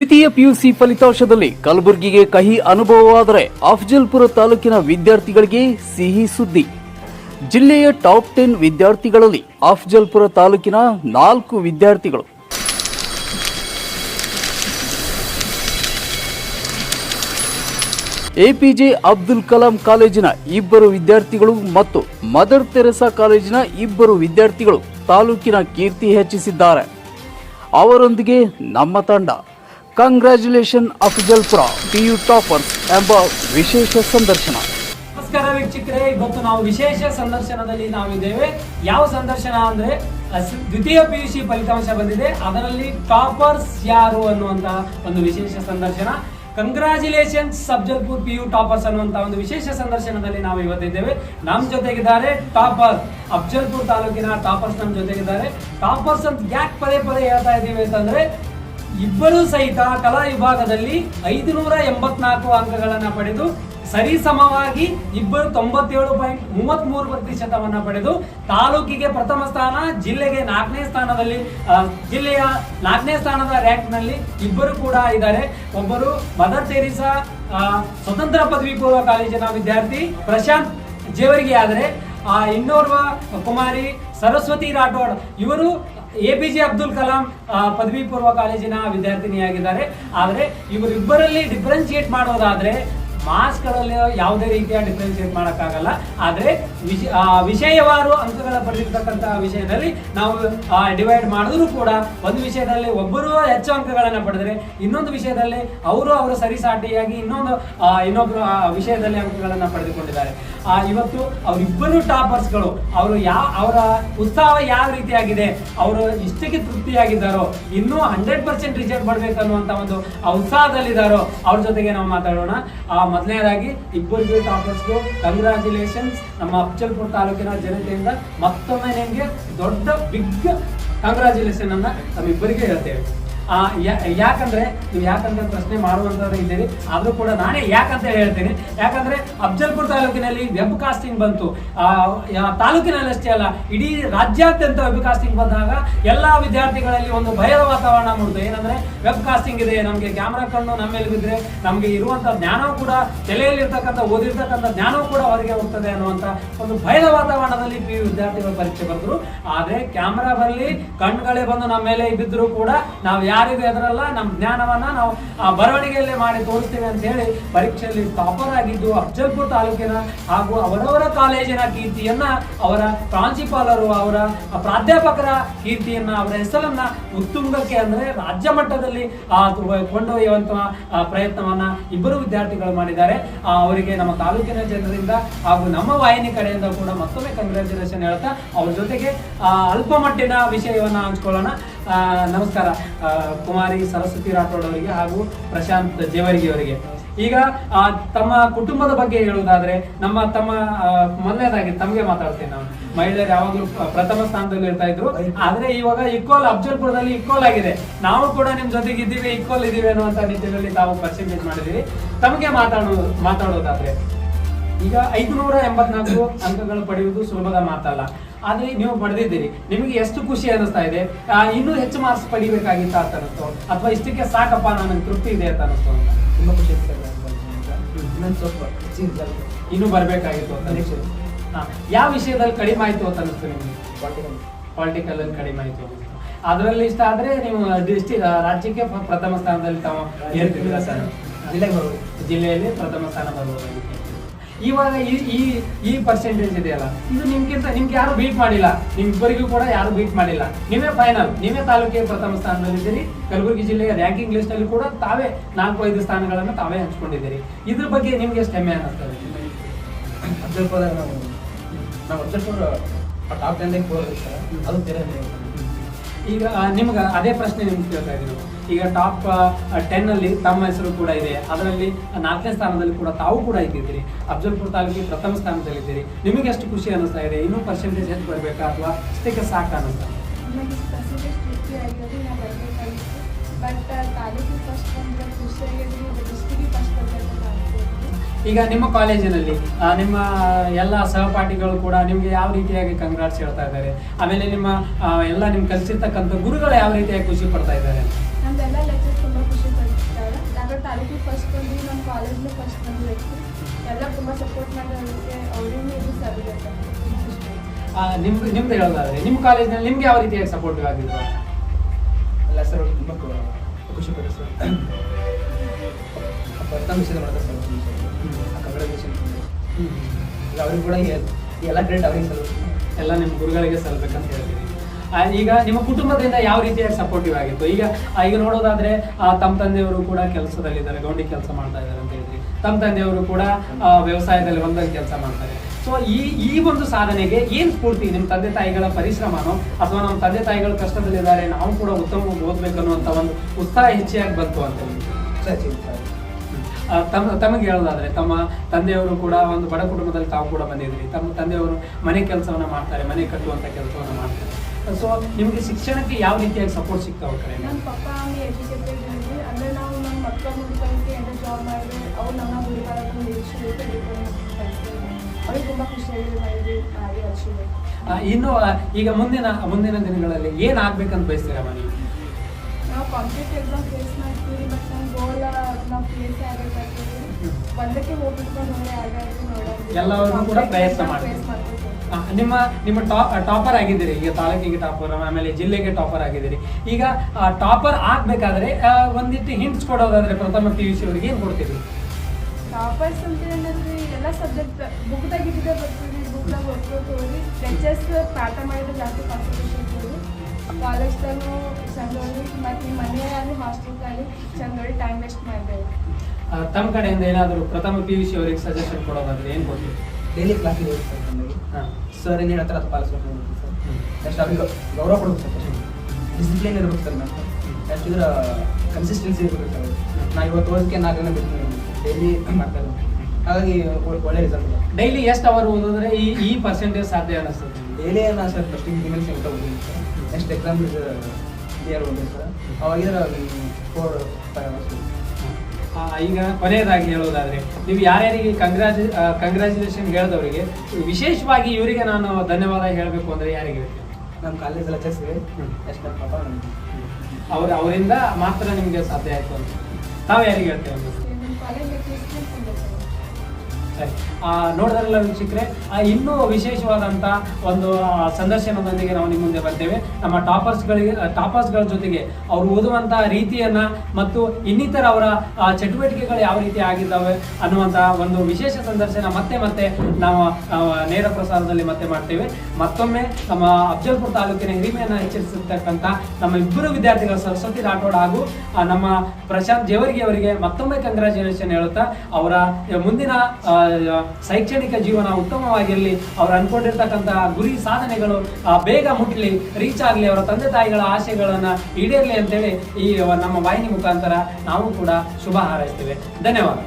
ದ್ವಿತೀಯ ಪಿಯುಸಿ ಫಲಿತಾಂಶದಲ್ಲಿ ಕಲಬುರಗಿಗೆ ಕಹಿ ಅನುಭವವಾದರೆ ಅಫ್ಜಲ್ಪುರ ತಾಲೂಕಿನ ವಿದ್ಯಾರ್ಥಿಗಳಿಗೆ ಸಿಹಿ ಸುದ್ದಿ. ಜಿಲ್ಲೆಯ ಟಾಪ್ ಟೆನ್ ವಿದ್ಯಾರ್ಥಿಗಳಲ್ಲಿ ಅಫ್ಜಲ್ಪುರ ತಾಲೂಕಿನ ನಾಲ್ಕು ವಿದ್ಯಾರ್ಥಿಗಳು. ಎಪಿಜೆ ಅಬ್ದುಲ್ ಕಲಾಂ ಕಾಲೇಜಿನ ಇಬ್ಬರು ವಿದ್ಯಾರ್ಥಿಗಳು ಮತ್ತು ಮದರ್ ತೆರೆಸಾ ಕಾಲೇಜಿನ ಇಬ್ಬರು ವಿದ್ಯಾರ್ಥಿಗಳು ತಾಲೂಕಿನ ಕೀರ್ತಿ ಹೆಚ್ಚಿಸಿದ್ದಾರೆ. ಅವರೊಂದಿಗೆ ನಮ್ಮ ತಂಡ. ಕಂಗ್ರ್ಯಾಚುಲೇಷನ್ ಪಿ ಯು ಟಾಪರ್ಸ್ ಎಂಬ ವಿಶೇಷ ಸಂದರ್ಶನ. ನಮಸ್ಕಾರ ವೀಕ್ಷಕರೇ, ಇವತ್ತು ನಾವು ವಿಶೇಷ ಸಂದರ್ಶನದಲ್ಲಿ ನಾವಿದ್ದೇವೆ. ಯಾವ ಸಂದರ್ಶನ ಅಂದ್ರೆ ದ್ವಿತೀಯ ಪಿ ಯು ಸಿ ಫಲಿತಾಂಶ ಬಂದಿದೆ. ಅದರಲ್ಲಿ ಟಾಪರ್ಸ್ ಯಾರು ಅನ್ನುವಂತಹ ಒಂದು ವಿಶೇಷ ಸಂದರ್ಶನ. Congratulations Sabjalpur P U toppers ಅನ್ನುವಂತ ಒಂದು ವಿಶೇಷ ಸಂದರ್ಶನದಲ್ಲಿ ನಾವು ಇವತ್ತಿದ್ದೇವೆ. ನಮ್ಮ ಜೊತೆಗಿದ್ದಾರೆ ಟಾಪರ್ ಅಫ್ಜಲ್ಪುರ್ ತಾಲೂಕಿನ ಟಾಪರ್ಸ್ ನಮ್ಮ ಜೊತೆಗಿದ್ದಾರೆ. ಟಾಪರ್ಸ್ ಅಂತ ಯಾಕೆ ಪದೇ ಪದೇ ಹೇಳ್ತಾ ಇದ್ದೀವಿ ಅಂತಂದ್ರೆ ಇಬ್ಬರು ಸಹಿತ ಕಲಾ ವಿಭಾಗದಲ್ಲಿ ಐದುನೂರ ಎಂಬತ್ನಾಲ್ಕು ಅಂಕಗಳನ್ನು ಪಡೆದು ಸರಿಸಮವಾಗಿ ಇಬ್ಬರು ತೊಂಬತ್ತೇಳು ಪಾಯಿಂಟ್ ಮೂವತ್ತ್ ಮೂರು ಪ್ರತಿಶತವನ್ನ ಪಡೆದು ತಾಲೂಕಿಗೆ ಪ್ರಥಮ ಸ್ಥಾನ, ಜಿಲ್ಲೆಗೆ ನಾಲ್ಕನೇ ಸ್ಥಾನದಲ್ಲಿ ಜಿಲ್ಲೆಯ ನಾಲ್ಕನೇ ಸ್ಥಾನದ ರ್ಯಾಂಕ್ನಲ್ಲಿ ಇಬ್ಬರು ಕೂಡ ಇದ್ದಾರೆ. ಒಬ್ಬರು ಮದರ್ ತೆರಿಸಾ ಸ್ವತಂತ್ರ ಪದವಿ ಪೂರ್ವ ಕಾಲೇಜಿನ ವಿದ್ಯಾರ್ಥಿ ಪ್ರಶಾಂತ್ ಜೇವರಿಗೆ ಆದರೆ, ಆ, ಇನ್ನೋರ್ವ ಕುಮಾರಿ ಸರಸ್ವತಿ ರಾಠೋಡ್ ಇವರು A P J Abdul Kalam ಪದವಿ ಪೂರ್ವ ಕಾಲೇಜಿನ ವಿದ್ಯಾರ್ಥಿನಿಯಾಗಿದ್ದಾರೆ. ಆದರೆ ಇವರಿಬ್ಬರಲ್ಲಿ ಡಿಫ್ರೆನ್ಶಿಯೇಟ್ ಮಾಡೋದಾದ್ರೆ ಮಾರ್ಕ್ಸ್ಗಳಲ್ಲಿ ಯಾವುದೇ ರೀತಿಯ ಡಿಫ್ರೆನ್ಸಿಯೇಟ್ ಮಾಡೋಕ್ಕಾಗಲ್ಲ. ಆದರೆ ವಿಷ ವಿಷಯವಾರು ಅಂಕಗಳ ಪಡೆದಿರ್ತಕ್ಕಂತಹ ವಿಷಯದಲ್ಲಿ ನಾವು ಡಿವೈಡ್ ಮಾಡಿದ್ರು ಕೂಡ ಒಂದು ವಿಷಯದಲ್ಲಿ ಒಬ್ಬರು ಹೆಚ್ಚು ಅಂಕಗಳನ್ನು ಪಡೆದರೆ ಇನ್ನೊಂದು ವಿಷಯದಲ್ಲಿ ಅವರು ಅವರ ಸರಿಸಾಟಿಯಾಗಿ ಇನ್ನೊಂದು ಇನ್ನೊಬ್ಬರು ವಿಷಯದಲ್ಲಿ ಅಂಕಗಳನ್ನು ಪಡೆದುಕೊಂಡಿದ್ದಾರೆ. ಇವತ್ತು ಅವರಿಬ್ಬರು ಟಾಪರ್ಸ್ಗಳು, ಅವರು ಯಾವ ಅವರ ಉತ್ಸಾಹ ಯಾವ ರೀತಿಯಾಗಿದೆ, ಅವರು ಇಷ್ಟಕ್ಕೆ ತೃಪ್ತಿಯಾಗಿದ್ದಾರೋ, ಇನ್ನೂ ಹಂಡ್ರೆಡ್ ಪರ್ಸೆಂಟ್ ರಿಸಲ್ಟ್ ಪಡಬೇಕನ್ನುವಂಥ ಒಂದು ಉತ್ಸಾಹದಲ್ಲಿದ್ದಾರೋ ಅವ್ರ ಜೊತೆಗೆ ನಾವು ಮಾತಾಡೋಣ. ಮೊದಲನೇದಾಗಿ ಇಬ್ಬರಿಗೂ ಟಾಪರ್ಸ್ಗೂ ಕಂಗ್ರ್ಯಾಚುಲೇಷನ್ಸ್ ನಮ್ಮ ಅಫ್ಜಲ್ಪುರ ತಾಲೂಕಿನ ಜನತೆಯಿಂದ ಮತ್ತೊಮ್ಮೆ ನಿಮಗೆ ದೊಡ್ಡ ಬಿಗ್ ಕಂಗ್ರಾಚುಲೇಷನ್ ಅನ್ನ ನಮ್ಮಿಬ್ಬರಿಗೆ ಹೇಳ್ತೇವೆ. ಯಾಕಂದ್ರೆ ನೀವು ಯಾಕಂದ್ರೆ ಪ್ರಶ್ನೆ ಮಾಡುವಂತವ್ರು ಇದ್ದೀರಿ, ಆದ್ರೂ ಕೂಡ ನಾನೇ ಯಾಕಂತ ಹೇಳ್ತೀನಿ. ಯಾಕಂದ್ರೆ ಅಫ್ಜಲ್ಪುರ ತಾಲೂಕಿನಲ್ಲಿ ವೆಬ್ ಕಾಸ್ಟಿಂಗ್ ಬಂತು. ತಾಲೂಕಿನಲ್ಲಿ ಅಷ್ಟೇ ಅಲ್ಲ, ಇಡೀ ರಾಜ್ಯಾದ್ಯಂತ ವೆಬ್ ಕಾಸ್ಟಿಂಗ್ ಬಂದಾಗ ಎಲ್ಲಾ ವಿದ್ಯಾರ್ಥಿಗಳಲ್ಲಿ ಒಂದು ಭಯದ ವಾತಾವರಣ ಮೂಡಿತು. ಏನಂದ್ರೆ ವೆಬ್ ಕಾಸ್ಟಿಂಗ್ ಇದೆ, ನಮಗೆ ಕ್ಯಾಮ್ರಾ ಕಣ್ಣು ನಮ್ಮ ಮೇಲೆ ಬಿದ್ರೆ ನಮಗೆ ಇರುವಂತ ಜ್ಞಾನವೂ ಕೂಡ ತಲೆಯಲ್ಲಿರ್ತಕ್ಕಂಥ, ಓದಿರ್ತಕ್ಕಂಥ ಜ್ಞಾನವೂ ಕೂಡ ಹೊರಗೆ ಹೋಗ್ತದೆ ಅನ್ನುವಂತ ಒಂದು ಭಯದ ವಾತಾವರಣದಲ್ಲಿ ಪಿ ವಿದ್ಯಾರ್ಥಿಗಳು ಪರೀಕ್ಷೆ ಬರೆದ್ರು ಆದ್ರೆ ಕ್ಯಾಮ್ರಾ ಬರಲಿ, ಕಣ್ಗಳೇ ಬಂದು ನಮ್ಮ ಮೇಲೆ ಬಿದ್ದರೂ ಕೂಡ ನಾವು ಯಾರಿಗೂ ಅದರಲ್ಲ ನಮ್ಮ ಜ್ಞಾನವನ್ನ ನಾವು ಆ ಬರವಣಿಗೆಯಲ್ಲೇ ಮಾಡಿ ತೋರಿಸ್ತೇವೆ ಅಂತ ಹೇಳಿ ಪರೀಕ್ಷೆಯಲ್ಲಿ ಟಾಪರ್ ಆಗಿದ್ದು ಅಫ್ಜಲ್ಪುರ್ ತಾಲೂಕಿನ ಹಾಗೂ ಅವರವರ ಕಾಲೇಜಿನ ಕೀರ್ತಿಯನ್ನ ಅವರ ಪ್ರಾಂಶುಪಾಲರು ಅವರ ಪ್ರಾಧ್ಯಾಪಕರ ಕೀರ್ತಿಯನ್ನ ಅವರ ಹೆಸರನ್ನ ಉತ್ತುಂಗಕ್ಕೆ ಅಂದ್ರೆ ರಾಜ್ಯ ಮಟ್ಟದಲ್ಲಿ ಆ, ಕೊಂಡೊಯ್ಯುವಂತಹ ಕೊಂಡೊಯ್ಯುವಂತ ಪ್ರಯತ್ನವನ್ನ ಇಬ್ಬರು ವಿದ್ಯಾರ್ಥಿಗಳು ಮಾಡಿದ್ದಾರೆ. ಅವರಿಗೆ ನಮ್ಮ ತಾಲೂಕಿನ ಜನರಿಂದ ಹಾಗೂ ನಮ್ಮ ವಾಹಿನಿ ಕಡೆಯಿಂದ ಕೂಡ ಮತ್ತೊಮ್ಮೆ ಕಂಗ್ರ್ಯಾಚುಲೇಷನ್ ಹೇಳ್ತಾ ಅವ್ರ ಜೊತೆಗೆ ಅಲ್ಪ ಮಟ್ಟಿನ ವಿಷಯವನ್ನ ಹಂಚ್ಕೊಳ್ಳೋಣ. ನಮಸ್ಕಾರ. ಕುಮಾರಿ ಸರಸ್ವತಿ ರಾಠೋಡ್ ಅವರಿಗೆ ಹಾಗೂ ಪ್ರಶಾಂತ್ ಜೇವರಿಗೆ ಅವರಿಗೆ. ಈಗ ತಮ್ಮ ಕುಟುಂಬದ ಬಗ್ಗೆ ಹೇಳುವುದಾದ್ರೆ, ನಮ್ಮ ತಮ್ಮ ಮೊದಲನೇದಾಗಿ ತಮಗೆ ಮಾತಾಡ್ತೇನೆ ನಾವು ಮಹಿಳೆಯರು ಯಾವಾಗಲೂ ಪ್ರಥಮ ಸ್ಥಾನದಲ್ಲಿ ಇರ್ತಾ ಇದ್ರು. ಆದ್ರೆ ಇವಾಗ ಇಕ್ವಲ್ ಅಫ್ಜಲ್ಪುರದಲ್ಲಿ ಇಕ್ವಲ್ ಆಗಿದೆ. ನಾವು ಕೂಡ ನಿಮ್ ಜೊತೆಗೆ ಇದ್ದೀವಿ ಇಕ್ವಲ್ ಇದ್ದೀವಿ ಅನ್ನುವಂತ ನಿಟ್ಟಿನಲ್ಲಿ ತಾವು ಪರ್ಸೆಂಟೇಜ್ ಮಾಡಿದೀವಿ ತಮಗೆ ಮಾತಾಡೋ, ಮಾತಾಡೋದಾದ್ರೆ. ಈಗ ಐದುನೂರ ಎಂಬತ್ನಾಲ್ಕು ಅಂಕಗಳು ಪಡೆಯುವುದು ಸುಲಭದ ಮಾತಲ್ಲ. ಆದ್ರೆ ನೀವು ಪಡೆದಿದ್ದೀರಿ ನಿಮಗೆ ಎಷ್ಟು ಖುಷಿ ಅನಿಸ್ತಾ ಇದೆ? ಇನ್ನೂ ಹೆಚ್ಚು ಮಾರ್ಕ್ಸ್ ಪಡಿಬೇಕಾಗಿತ್ತ ಅಂತ ಅನಿಸ್ತು ಅಥವಾ ಇಷ್ಟಕ್ಕೆ ಸಾಕಪ್ಪ ನನಗೆ ತೃಪ್ತಿ ಇದೆ ಅಂತ ಅನಿಸ್ತು ಅಂತ? ತುಂಬಾ ಖುಷಿ ಸ್ವಲ್ಪ ಇನ್ನೂ ಬರಬೇಕಾಗಿತ್ತು ಅಂತ ಹಾ, ಯಾವ ವಿಷಯದಲ್ಲಿ ಕಡಿಮೆ ಆಯ್ತು ಅಂತ ಅನಿಸ್ತು ನಿಮಗೆ? ಪಾಲಿಟಿಕಲ್ ಪೊಲಿಟಿಕಲ್ ಅಲ್ಲಿ ಕಡಿಮೆ ಆಯ್ತು ಅದರಲ್ಲಿ ಇಷ್ಟ ಆದರೆ ನೀವು ಡಿಸ್ಟಿಕ್ ರಾಜ್ಯಕ್ಕೆ ಪ್ರಥಮ ಸ್ಥಾನದಲ್ಲಿ ತಾವು ಏರ್ತಿದ್ದೀರಾ ಸರ್? ಜಿಲ್ಲೆಗೆ ಬರ್ಬೋದು. ಜಿಲ್ಲೆಯಲ್ಲಿ ಪ್ರಥಮ ಸ್ಥಾನ ಬರ್ಬೋದಾಗಿತ್ತು ಇವಾಗ ಈ ಈ ಈ ಪರ್ಸೆಂಟೇಜ್ ಇದೆಯಲ್ಲ? ಇದು ನಿಮ್ಗಿಂತ ನಿಮ್ಗೆ ಯಾರು ಬೀಟ್ ಮಾಡಿಲ್ಲ. ನಿಮ್ಗಿಬ್ಬರಿಗೂ ಕೂಡ ಯಾರು ಬೀಟ್ ಮಾಡಿಲ್ಲ. ನೀವೇ ಫೈನಲ್ ನೀವೇ ತಾಲೂಕಿಗೆ ಪ್ರಥಮ ಸ್ಥಾನದಲ್ಲಿದ್ದೀರಿ. ಕಲಬುರಗಿ ಜಿಲ್ಲೆಯ ರ್ಯಾಂಕಿಂಗ್ ಲಿಸ್ಟ್ ಅಲ್ಲಿ ಕೂಡ ತಾವೇ ನಾಲ್ಕು, ಐದು ಸ್ಥಾನಗಳನ್ನು ತಾವೇ ಹಂಚ್ಕೊಂಡಿದ್ದೀರಿ. ಇದ್ರ ಬಗ್ಗೆ ನಿಮ್ಗೆ ಎಷ್ಟು ಹೆಮ್ಮೆ ಅನ್ನಿಸ್ತದೆ ನಾವು ನಾವು ಅಫ್ಜಲ್ಪುರ ಟಾಪ್ ಟೆನ್ ಅದು ಬೇರೆ. ಈಗ ನಿಮ್ಗೆ ಅದೇ ಪ್ರಶ್ನೆ ನಿಮ್ಗೆ ಕೇಳ್ತಾ ಇದ್ದೀನಿ. ಈಗ ಟಾಪ್ ಟೆನ್ ಅಲ್ಲಿ ತಮ್ಮ ಹೆಸರು ಕೂಡ ಇದೆ. ಅದರಲ್ಲಿ ನಾಲ್ಕನೇ ಸ್ಥಾನದಲ್ಲಿ ಕೂಡ ತಾವು ಕೂಡ ಇದ್ದಿದ್ದೀರಿ. ಅಫ್ಜಲ್ಪುರ ತಾಲೂಕಿಗೆ ಪ್ರಥಮ ಸ್ಥಾನದಲ್ಲಿದ್ದೀರಿ ನಿಮಗೆ ಎಷ್ಟು ಖುಷಿ ಅನಿಸ್ತಾ ಇದೆ? ಇನ್ನೂ ಪರ್ಸೆಂಟೇಜ್ ಹೆಚ್ಚು ಬರಬೇಕಾ ಅಥವಾ ಅಷ್ಟಕ್ಕೆ ಸಾಕು ಬರಬೇಕಾಗಿತ್ತು ಬಟ್ ತಾಲೂಕಿಗೆ ಫಸ್ಟ್ ಬಂದರೆ ಖುಷಿಯಾಗಿ ಡಿಸ್ಟಿಗೆ ಫಸ್ಟ್ ಬರಬೇಕು ಈಗ ನಿಮ್ಮ ಕಾಲೇಜಿನಲ್ಲಿ ಆ, ನಿಮ್ಮ ಎಲ್ಲ ಸಹಪಾಠಿಗಳು ಕೂಡ ನಿಮಗೆ ಯಾವ ರೀತಿಯಾಗಿ ಕಂಗ್ರಾಟ್ಸ್ ಹೇಳ್ತಾ ಇದ್ದಾರೆ? ಆಮೇಲೆ ನಿಮ್ಮ ಆ, ಎಲ್ಲ ನಿಮ್ಮ ಕಲಿಸಿರ್ತಕ್ಕಂಥ ಗುರುಗಳು ಯಾವ ರೀತಿಯಾಗಿ ಖುಷಿ ಪಡ್ತಾ ಇದ್ದಾರೆ? ನಮ್ದೆಲ್ಲ ಲೆಕ್ಚರ್ಸ್ ತುಂಬ ಖುಷಿ ಪಡ್ತಾರೆ. ತಾಲೂಕಿಗೆ ಫಸ್ಟ್ ಬಂದು ನಮ್ಮ ಕಾಲೇಜ್ನ ಫಸ್ಟ್ ಬಂದಿತ್ತು ಎಲ್ಲ ತುಂಬ ಸಪೋರ್ಟ್ ಮಾಡೋದಕ್ಕೆ ಅವರಿಂದ ಇದು ಸರಿಯಾಗುತ್ತೆ ಆ, ನಿಮ್ ನಿಮ್ದು ಹೇಳೋದಾದ್ರೆ ನಿಮ್ಮ ಕಾಲೇಜಿನಲ್ಲಿ ನಿಮ್ಗೆ ಯಾವ ರೀತಿಯಾಗಿ ಸಪೋರ್ಟಿವ್ ಆಗಿದ್ರು ಎಲ್ಲ ಸರ್ ತುಂಬ ಖುಷಿ ಪಡ್ತಾರೆ ಸರ್. ಪ್ರಥಮ ವಿಷಯ ಮಾಡ್ತಾರೆ ಸರ್ ಕಂಗ್ರಾಚುಲೇಷನ್ ಈಗ ಅವ್ರಿಗೆ ಕೂಡ ಎಲ್ಲ ಕ್ರೆಡಿಟ್ ಅವ್ರಿಗೆ ಎಲ್ಲ ನಿಮ್ಮ ಗುರುಗಳಿಗೆ ಸಲ್ಬೇಕಂತ ಹೇಳ್ತೀನಿ ಈಗ ನಿಮ್ಮ ಕುಟುಂಬದಿಂದ ಯಾವ ರೀತಿಯಾಗಿ ಸಪೋರ್ಟಿವ್ ಆಗಿತ್ತು? ಈಗ ಈಗ ನೋಡೋದಾದ್ರೆ ಆ, ತಮ್ಮ ತಂದೆಯವರು ಕೂಡ ಕೆಲಸದಲ್ಲಿದ್ದಾರೆ ಗೌಂಡಿ ಕೆಲಸ ಮಾಡ್ತಾ ಇದ್ದಾರೆ ಅಂತ ಹೇಳಿದ್ರಿ. ತಮ್ಮ ತಂದೆಯವರು ಕೂಡ ವ್ಯವಸಾಯದಲ್ಲಿ ಒಂದೊಂದು ಕೆಲಸ ಮಾಡ್ತಾರೆ. ಸೊ ಈ ಈ ಒಂದು ಸಾಧನೆಗೆ ಏನು ಸ್ಫೂರ್ತಿ? ನಿಮ್ಮ ತಂದೆ ತಾಯಿಗಳ ಪರಿಶ್ರಮನೋ ಅಥವಾ ನಮ್ಮ ತಂದೆ ತಾಯಿಗಳು ಕಷ್ಟದಲ್ಲಿದ್ದಾರೆ ನಾವು ಕೂಡ ಉತ್ತಮವಾಗಿ ಓದ್ಬೇಕು ಅನ್ನುವಂಥ ಒಂದು ಉತ್ಸಾಹ ಹೆಚ್ಚಾಗಿ ಬಂತು ಅಂತ ಸಚಿವ ಸರ್ ತಮ್ಮ ತಮಗೆ ಹೇಳೋದಾದ್ರೆ ತಮ್ಮ ತಂದೆಯವರು ಕೂಡ ಒಂದು ಬಡ ಕುಟುಂಬದಲ್ಲಿ ತಾವು ಕೂಡ ಬಂದಿದ್ರಿ ತಮ್ಮ ತಂದೆಯವರು ಮನೆ ಕೆಲಸವನ್ನ ಮಾಡ್ತಾರೆ ಮನೆ ಕಟ್ಟುವಂತ ಕೆಲಸವನ್ನ ಮಾಡ್ತಾರೆ. ಸೊ ನಿಮಗೆ ಶಿಕ್ಷಣಕ್ಕೆ ಯಾವ ರೀತಿಯಾಗಿ ಸಪೋರ್ಟ್ ಸಿಗ್ತಾವೆ ಕಡೆ ನಮ್ಮ ಪಪ್ಪ ಹಂಗೆ ಎಜುಕೇಟೆಡ್ ಅಂದರೆ ನಾವು ನಮ್ಮ ಮಕ್ಕಳ ಮುಗಿದಕ್ಕೆ ಏನೋ ಜಾಬ್ ಮಾಡಿದ್ರೆ ಅವ್ರು ನಮ್ಮ ಗುರಿಗಳನ್ನು ಅವ್ರಿಗೆ ತುಂಬ ಖುಷಿಯಾಗಿದೆ ಮಾಡಿದ್ವಿ ಹಾಗೆ ಆ, ಇನ್ನು ಈಗ ಮುಂದಿನ ಮುಂದಿನ ದಿನಗಳಲ್ಲಿ ಏನಾಗಬೇಕಂತ ಆಗ್ಬೇಕಂತ ಬಯಸ್ತೀರಮ್ಮ ನೀವು? ನಾವು ಕಾಂಪಿಟೇಟಿವ್ ಎಕ್ಸಾಮ್ ಫೇಸ್ ಮಾಡ್ತೀವಿ ಬಟ್ ನಮ್ಮ ಗೋಲ್ ನಾವು ಫೇಸ್ ಆಗಬೇಕಾಗ್ತದೆ ಒಂದಕ್ಕೆ ಹೋಗ್ಬಿಟ್ಕೊಂಡು ಒಳ್ಳೆ ಆಗಾದ್ರೆ ನೋಡೋದು. ಎಲ್ಲವನ್ನೂ ಕೂಡ ಪ್ರಯತ್ನ ಮಾಡ್ತೀವಿ. ನಿಮ್ಮ ನಿಮ್ಮ ಟಾಪರ್ ಆಗಿದ್ದೀರಿ. ಈಗ ತಾಲೂಕಿಗೆ ಟಾಪರ್ ಆಮೇಲೆ ಜಿಲ್ಲೆಗೆ ಟಾಪರ್ ಆಗಿದ್ದೀರಿ. ಈಗ ಟಾಪರ್ ಆಗಬೇಕಾದ್ರೆ ಒಂದಿಟ್ಟು ಹಿಂಟ್ಸ್ ಕೊಡೋದಾದ್ರೆ ಪ್ರಥಮ ಪಿ ಯು ಸಿ ಅವರಿಗೆ ಏನು ಕೊಡ್ತೀರಿ? ಟಾಪರ್ಸ್ ಅಂತ ಏನಂದ್ರೆ ಎಲ್ಲ ಸಬ್ಜೆಕ್ಟ್ ಬುಕ್ದಾಗ ಇದ್ದಿದ್ದೆ ಬರ್ತೀವಿ. ಬುಕ್ದಾಗ ಓದ್ಕೊಂಡು ಹೋಗಿ ಲೆಕ್ಚರ್ಸ್ ಪಾಠ ಮಾಡಿದ್ರೆ ಜಾಸ್ತಿ ಕಾನ್ಸಂಟ್ರೇಷನ್ ಕಾಲೇಜ್ದಾಗೂ ಚಂದೋಳಿ ಮತ್ತು ನಿಮ್ಮ ಮನೆಯಲ್ಲಿ ಹಾಸ್ಟೆಲ್ಗಾಗಲಿ ಚಂದೋಳಿ ಟೈಮ್ ವೇಸ್ಟ್ ಮಾಡಬೇಕು. ತಮ್ಮ ಕಡೆಯಿಂದ ಏನಾದರೂ ಪ್ರಥಮ ಪಿ ಯು ಸಿ ಅವರಿಗೆ ಸಜೆಷನ್ ಕೊಡೋದಾದ್ರೆ ಏನು ಕೊಡ್ತೀವಿ ಡೈಲಿ ಕ್ಲಾಸಿಗೆ ಹೋಗಿ ಸರ್ ನಮಗೆ ಹಾಂ. ಸರ್ ಏನು ಹೇಳ್ತಾರೆ ಅದು ಪಾಲಿಸ್ಬೇಕು ಸರ್ ನೆಕ್ಸ್ಟ್ ಅವ್ರಿಗೆ ಗೌರವ ಕೊಡ್ಬೇಕು ಸರ್ ಡಿಸಿಪ್ಲಿನ್ ಇರ್ಬೇಕು ಸರ್ ನಾವು ನೆಕ್ಸ್ಟ್ ಇದ್ರ ಕನ್ಸಿಸ್ಟೆನ್ಸಿ ಇರ್ಬೇಕು ಸರ್ ನಾ ಇವತ್ತು ಓದಕ್ಕೆ ನಾಲ್ಕು ಜನ ಬಿಟ್ಟು ಡೈಲಿ ಮಾಡ್ತಾ ಹಾಗಾಗಿ ಒಳ್ಳೆ- ಒಳ್ಳೆ ರಿಸಲ್ಟ್ ಡೈಲಿ ಎಷ್ಟು ಅವರ್ ಓದಿದ್ರೆ ಈ ಈ ಪರ್ಸೆಂಟೇಜ್ ಸಾಧ್ಯ ಅನಿಸ್ತದೆ ಡೈಲಿ ನಾ ಸರ್ ಫಸ್ಟಿಗೆ ದಿನ ಊಟ ಹೋಗಿ ಸರ್ ನೆಕ್ಸ್ಟ್ ಎಕ್ಸಾಮ್ ಕ್ಲಿಯರ್ ಓದಿದ್ದೀನಿ ಸರ್ ಅವಾಗಿದ್ರೆ ಫೋರ್ ಫೈವ್ ಅವರ್ಸ್ ಆ, ಈಗ ಕೊನೆಯದಾಗಿ ಹೇಳೋದಾದ್ರೆ ನೀವು ಯಾರ್ಯಾರಿಗೆ ಕಂಗ್ರಾಜು ಕಂಗ್ರ್ಯಾಚುಲೇಷನ್ ಹೇಳಿದವರಿಗೆ ವಿಶೇಷವಾಗಿ ಇವರಿಗೆ ನಾನು ಧನ್ಯವಾದ ಹೇಳಬೇಕು ಅಂದ್ರೆ ಯಾರಿಗೆ? ಹೇಳ್ತೀನಿ ನಮ್ಮ ಕಾಲೇಜ್ ಹ್ಮ್. ನೆಕ್ಸ್ಟ್ ಪಾಪ ಅವ್ರ ಅವರಿಂದ ಮಾತ್ರ ನಿಮಗೆ ಸಾಧ್ಯ ಆಯ್ತು ಅಂತ. ತಾವು ಯಾರಿಗೆ ಹೇಳ್ತೇವೆ ನಿಮ್ಮ ಕಾಲೇಜ್ ಸರಿ ನೋಡಿದ್ರಲ್ಲ ವೀಕ್ಷಕರೆ ಇನ್ನೂ ವಿಶೇಷವಾದಂಥ ಒಂದು ಸಂದರ್ಶನದೊಂದಿಗೆ ನಾವು ನಿಮ್ಮ ಮುಂದೆ ಬರ್ತೇವೆ. ನಮ್ಮ ಟಾಪರ್ಸ್ಗಳಿಗೆ ಟಾಪರ್ಸ್ಗಳ ಜೊತೆಗೆ ಅವರು ಓದುವಂಥ ರೀತಿಯನ್ನ ಮತ್ತು ಇನ್ನಿತರ ಅವರ ಚಟುವಟಿಕೆಗಳು ಯಾವ ರೀತಿ ಆಗಿದ್ದಾವೆ ಅನ್ನುವಂಥ ಒಂದು ವಿಶೇಷ ಸಂದರ್ಶನ ಮತ್ತೆ ಮತ್ತೆ ನಾವು ನೇರ ಪ್ರಸಾರದಲ್ಲಿ ಮತ್ತೆ ಮಾಡ್ತೇವೆ. ಮತ್ತೊಮ್ಮೆ ನಮ್ಮ ಅಫಜಲ್ಪುರ ತಾಲೂಕಿನ ಹಿರಿಮೆಯನ್ನು ಹೆಚ್ಚಿಸುತ್ತಕ್ಕಂಥ ನಮ್ಮ ಇಬ್ಬರು ವಿದ್ಯಾರ್ಥಿಗಳು ಸರಸ್ವತಿ ರಾಠೋಡ್ ಹಾಗೂ ನಮ್ಮ ಪ್ರಶಾಂತ್ ಜೇವರ್ಗಿ ಅವರಿಗೆ ಮತ್ತೊಮ್ಮೆ ಕಂಗ್ರ್ಯಾಚುಲೇಷನ್ ಹೇಳುತ್ತಾ, ಅವರ ಮುಂದಿನ ಶೈಕ್ಷಣಿಕ ಜೀವನ ಉತ್ತಮವಾಗಿರಲಿ, ಅವ್ರು ಅನ್ಕೊಂಡಿರ್ತಕ್ಕಂತಹ ಗುರಿ ಸಾಧನೆಗಳು ಬೇಗ ಮುಟ್ಲಿ ರೀಚ್ ಆಗಲಿ, ಅವರ ತಂದೆ ತಾಯಿಗಳ ಆಶಯಗಳನ್ನ ಈಡೇರಲಿ ಅಂತೇಳಿ ಈ, ನಮ್ಮ ವಾಹಿನಿ ಮುಖಾಂತರ ನಾವು ಕೂಡ ಶುಭ ಹಾರೈಸ್ತೇವೆ. ಧನ್ಯವಾದ.